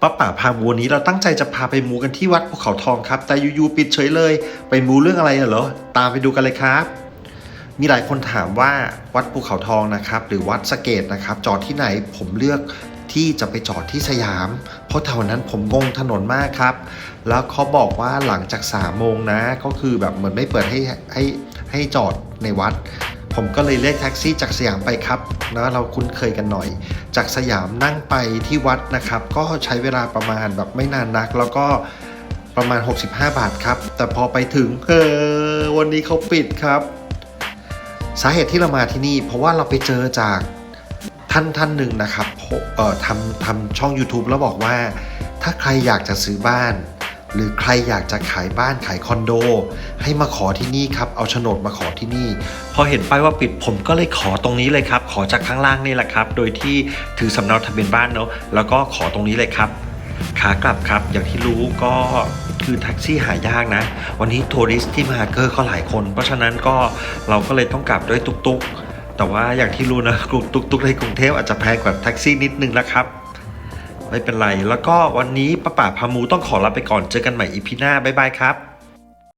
ป้าป่าพามูวันนี้เราตั้งใจจะพาไปมูกันที่วัดภูเขาทองครับ แต่อยู่ๆปิดเฉยเลย ไปมูเรื่องอะไรเหรอ ตามไปดูกันเลยครับ มีหลายคนถามว่าวัดภูเขาทองนะครับ หรือวัดสะเกตนะครับ จอดที่ไหนผมเลือกที่จะไปจอดที่สยาม เพราะแถวนั้นผมงงถนนมากครับ แล้วเขาบอกว่าหลังจากสามโมงนะ ก็คือแบบเหมือนไม่เปิดให้ให้ให้จอดในวัด ผมก็เลยเรียกแท็กซี่จากสยามไปครับนะเราคุ้นเคยกันหน่อย จากสยามนั่งไปที่วัดนะครับ ก็ใช้เวลาประมาณแบบไม่นานนัก แล้วก็ประมาณ 65 บาทครับ แต่พอไปถึงเออวันนี้เขาปิดครับ สาเหตุที่เรามาที่นี่ เพราะว่าเราไปเจอจากท่านท่านหนึ่งนะครับเอ่อทำทำช่อง YouTube แล้วบอกว่า ถ้าใครอยากจะซื้อบ้าน หรือใครอยากจะขายบ้านขายคอนโด ให้มาขอที่นี่ครับ เอาโฉนดมาขอที่นี่ พอเห็นป้ายว่าปิดผมก็เลยขอตรงนี้เลยครับ ขอจากข้างล่างนี่แหละครับ โดยที่ถือสำเนาทะเบียนบ้านเนาะแล้วก็ขอตรงนี้เลยครับ ขากลับครับ อย่างที่รู้ก็คือแท็กซี่หายากนะ วันนี้ทัวริสต์ที่มาเกอร์ก็หลายคน เพราะฉะนั้นก็เราก็เลยต้องกลับด้วยตุกๆ แต่ว่าอย่างที่รู้นะกลุ่มตุกๆในกรุงเทพอาจจะแพงกว่าแท็กซี่นิดนึงนะครับ ไม่เป็นไร แล้วก็วันนี้ป้าป่าพามูต้องขอลาไปก่อนเจอกันใหม่อีพีหน้าบ๊ายบายครับ